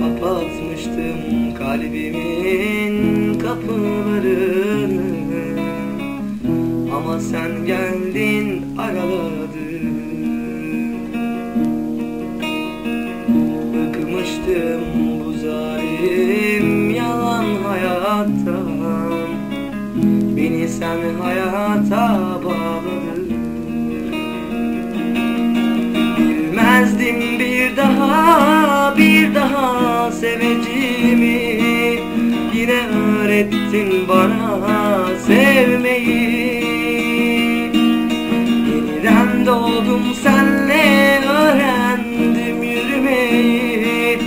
Kapatmıştım kalbimin kapılarını. Ama sen geldin araladın. Bıkmıştım bu zalim yalan hayattan Beni sen hayata bağladın seveceğimi Yine öğrettin bana sevmeyi. Yeniden doğdum senle öğrendim yürümeyi.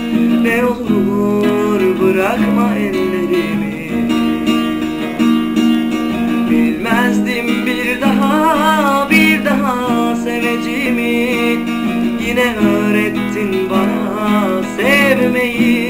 Ne olur bırakma ellerimi. Bilmezdim bir daha bir daha seveceğimi. Yine öğrettin bana sevmeyi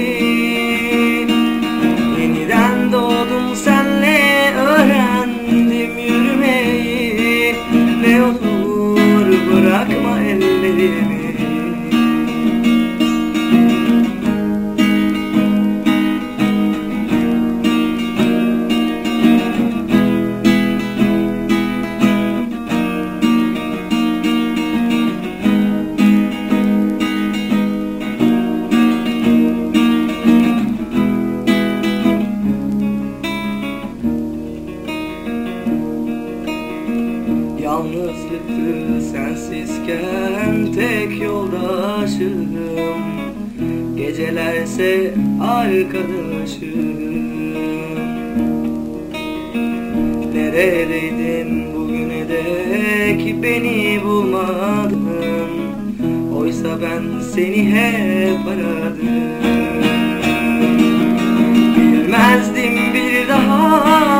Yalnızlıktı sensizken tek yoldaşım. Gecelerse arkadaşım. Neredeydin bugüne dek beni bulmadın? Oysa ben seni hep aradım. Bilmezdim bir daha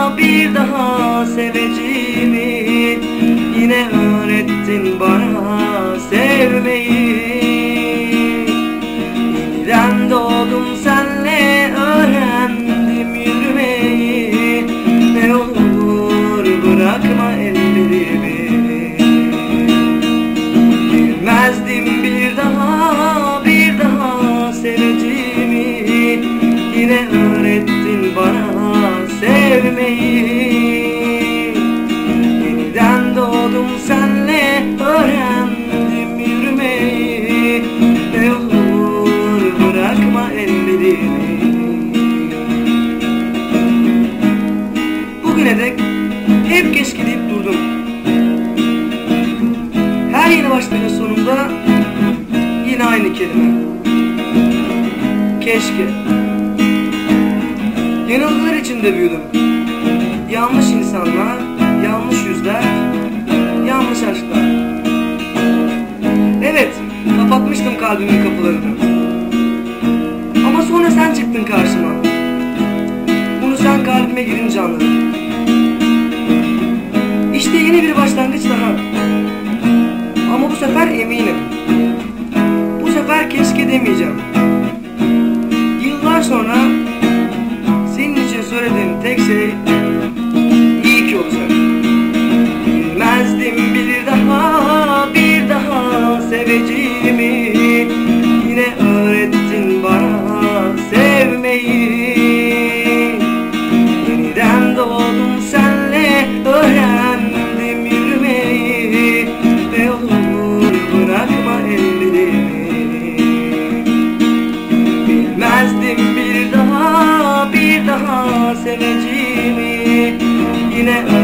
Bilmezdim bir daha bir daha seveceğimi. Yine öğrettin bana sevmeyi hep keşke deyip durdum. Her yeni başlığın sonunda yine aynı kelime. Keşke. Yanılgılar içinde büyüdüm. Yanlış insanlar, yanlış yüzler, yanlış aşklar. Evet, kapatmıştım kalbimin kapılarını. Ama sonra sen çıktın karşıma. Bunu sen kalbime girince anladım şey iyi ki olacak. Bilmezdim bir daha bir daha seveceğimi bir daha bir daha seveceğimi Yine